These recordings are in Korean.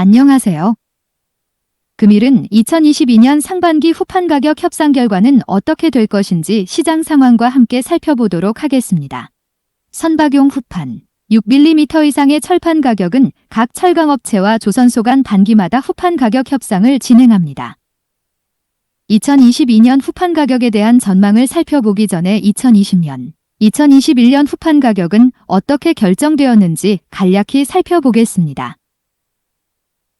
안녕하세요. 금일은 2022년 상반기 후판 가격 협상 결과는 어떻게 될 것인지 시장 상황과 함께 살펴보도록 하겠습니다. 선박용 후판 6mm 이상의 철판 가격은 각 철강업체와 조선소 간 반기마다 후판 가격 협상을 진행합니다. 2022년 후판 가격에 대한 전망을 살펴보기 전에 2020년, 2021년 후판 가격은 어떻게 결정되었는지 간략히 살펴보겠습니다.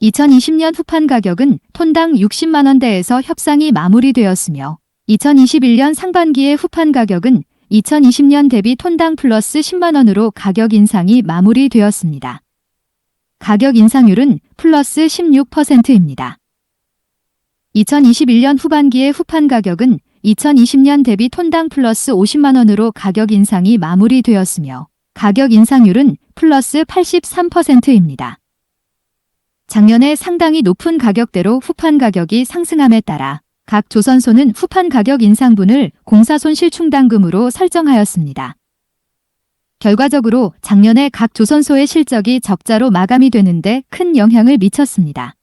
2020년 후판 가격은 톤당 60만원대에서 협상이 마무리되었으며 2021년 상반기의 후판 가격은 2020년 대비 톤당 플러스 10만원으로 가격 인상이 마무리되었습니다. 가격 인상률은 플러스 16%입니다. 2021년 후반기의 후판 가격은 2020년 대비 톤당 플러스 50만원으로 가격 인상이 마무리되었으며 가격 인상률은 플러스 83%입니다. 작년에 상당히 높은 가격대로 후판 가격이 상승함에 따라 각 조선소는 후판 가격 인상분을 공사손실 충당금으로 설정하였습니다. 결과적으로 작년에 각 조선소의 실적이 적자로 마감이 되는데 큰 영향을 미쳤습니다.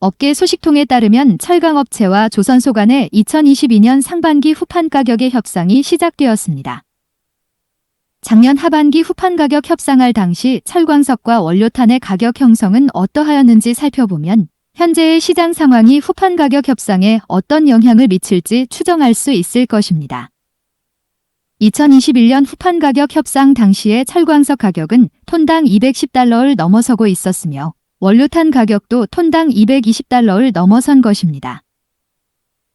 업계 소식통에 따르면 철강업체와 조선소 간의 2022년 상반기 후판 가격의 협상이 시작되었습니다. 작년 하반기 후판 가격 협상할 당시 철광석과 원료탄의 가격 형성은 어떠하였는지 살펴보면 현재의 시장 상황이 후판 가격 협상에 어떤 영향을 미칠지 추정할 수 있을 것입니다. 2021년 후판 가격 협상 당시의 철광석 가격은 톤당 210달러를 넘어서고 있었으며 원료탄 가격도 톤당 220달러를 넘어선 것입니다.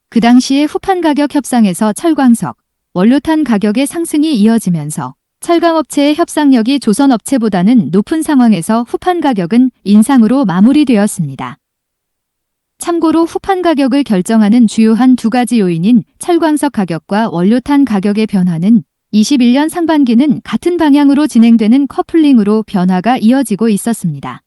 그 당시의 후판 가격 협상에서 철광석, 원료탄 가격의 상승이 이어지면서 철강업체의 협상력이 조선업체보다는 높은 상황에서 후판 가격은 인상으로 마무리되었습니다. 참고로 후판 가격을 결정하는 주요한 두 가지 요인인 철광석 가격과 원료탄 가격의 변화는 21년 상반기는 같은 방향으로 진행되는 커플링으로 변화가 이어지고 있었습니다.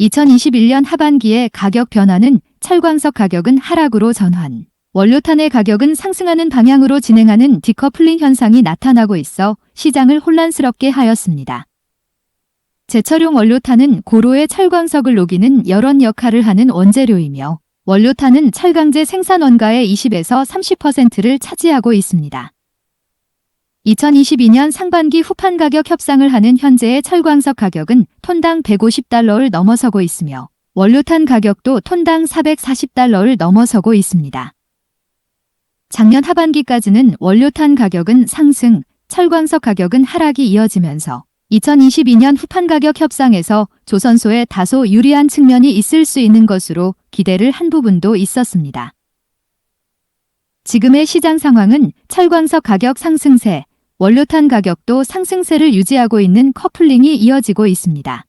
2021년 하반기의 가격 변화는 철광석 가격은 하락으로 전환, 원료탄의 가격은 상승하는 방향으로 진행하는 디커플링 현상이 나타나고 있어 시장을 혼란스럽게 하였습니다. 제철용 원료탄은 고로의 철광석을 녹이는 열원 역할을 하는 원재료이며 원료탄은 철강제 생산 원가의 20에서 30%를 차지하고 있습니다. 2022년 상반기 후판 가격 협상을 하는 현재의 철광석 가격은 톤당 150달러를 넘어서고 있으며 원료탄 가격도 톤당 440달러를 넘어서고 있습니다. 작년 하반기까지는 원료탄 가격은 상승, 철광석 가격은 하락이 이어지면서 2022년 후판 가격 협상에서 조선소에 다소 유리한 측면이 있을 수 있는 것으로 기대를 한 부분도 있었습니다. 지금의 시장 상황은 철광석 가격 상승세, 원료탄 가격도 상승세를 유지하고 있는 커플링이 이어지고 있습니다.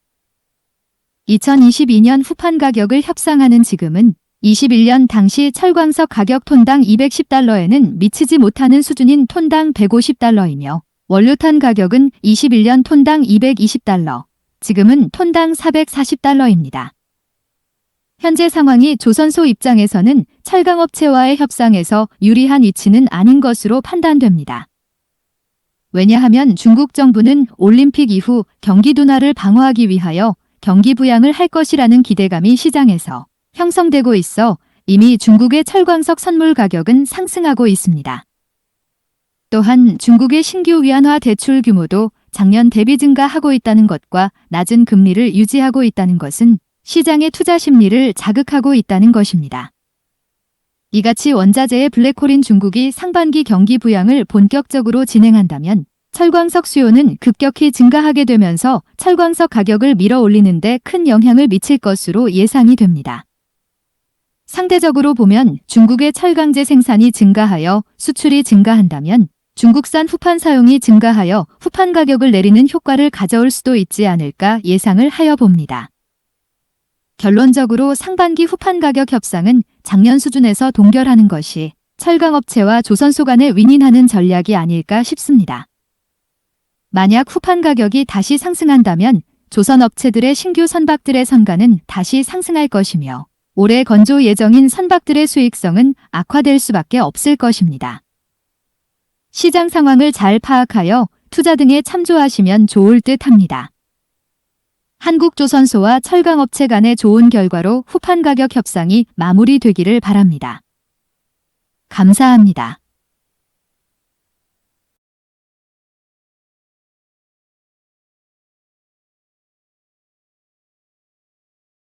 2022년 후판 가격을 협상하는 지금은 21년 당시 철광석 가격 톤당 210달러에는 미치지 못하는 수준인 톤당 150달러이며 원료탄 가격은 21년 톤당 220달러, 지금은 톤당 440달러입니다. 현재 상황이 조선소 입장에서는 철강업체와의 협상에서 유리한 위치는 아닌 것으로 판단됩니다. 왜냐하면 중국 정부는 올림픽 이후 경기 둔화를 방어하기 위하여 경기 부양을 할 것이라는 기대감이 시장에서 형성되고 있어 이미 중국의 철광석 선물 가격은 상승하고 있습니다. 또한 중국의 신규 위안화 대출 규모도 작년 대비 증가하고 있다는 것과 낮은 금리를 유지하고 있다는 것은 시장의 투자 심리를 자극하고 있다는 것입니다. 이같이 원자재의 블랙홀인 중국이 상반기 경기 부양을 본격적으로 진행한다면 철광석 수요는 급격히 증가하게 되면서 철광석 가격을 밀어 올리는데 큰 영향을 미칠 것으로 예상이 됩니다. 상대적으로 보면 중국의 철강제 생산이 증가하여 수출이 증가한다면 중국산 후판 사용이 증가하여 후판 가격을 내리는 효과를 가져올 수도 있지 않을까 예상을 하여 봅니다. 결론적으로 상반기 후판 가격 협상은 작년 수준에서 동결하는 것이 철강업체와 조선소 간에 윈윈하는 전략이 아닐까 싶습니다. 만약 후판 가격이 다시 상승한다면 조선업체들의 신규 선박들의 선가는 다시 상승할 것이며 올해 건조 예정인 선박들의 수익성은 악화될 수밖에 없을 것입니다. 시장 상황을 잘 파악하여 투자 등에 참조하시면 좋을 듯 합니다. 한국조선소와 철강업체 간의 좋은 결과로 후판 가격 협상이 마무리되기를 바랍니다. 감사합니다.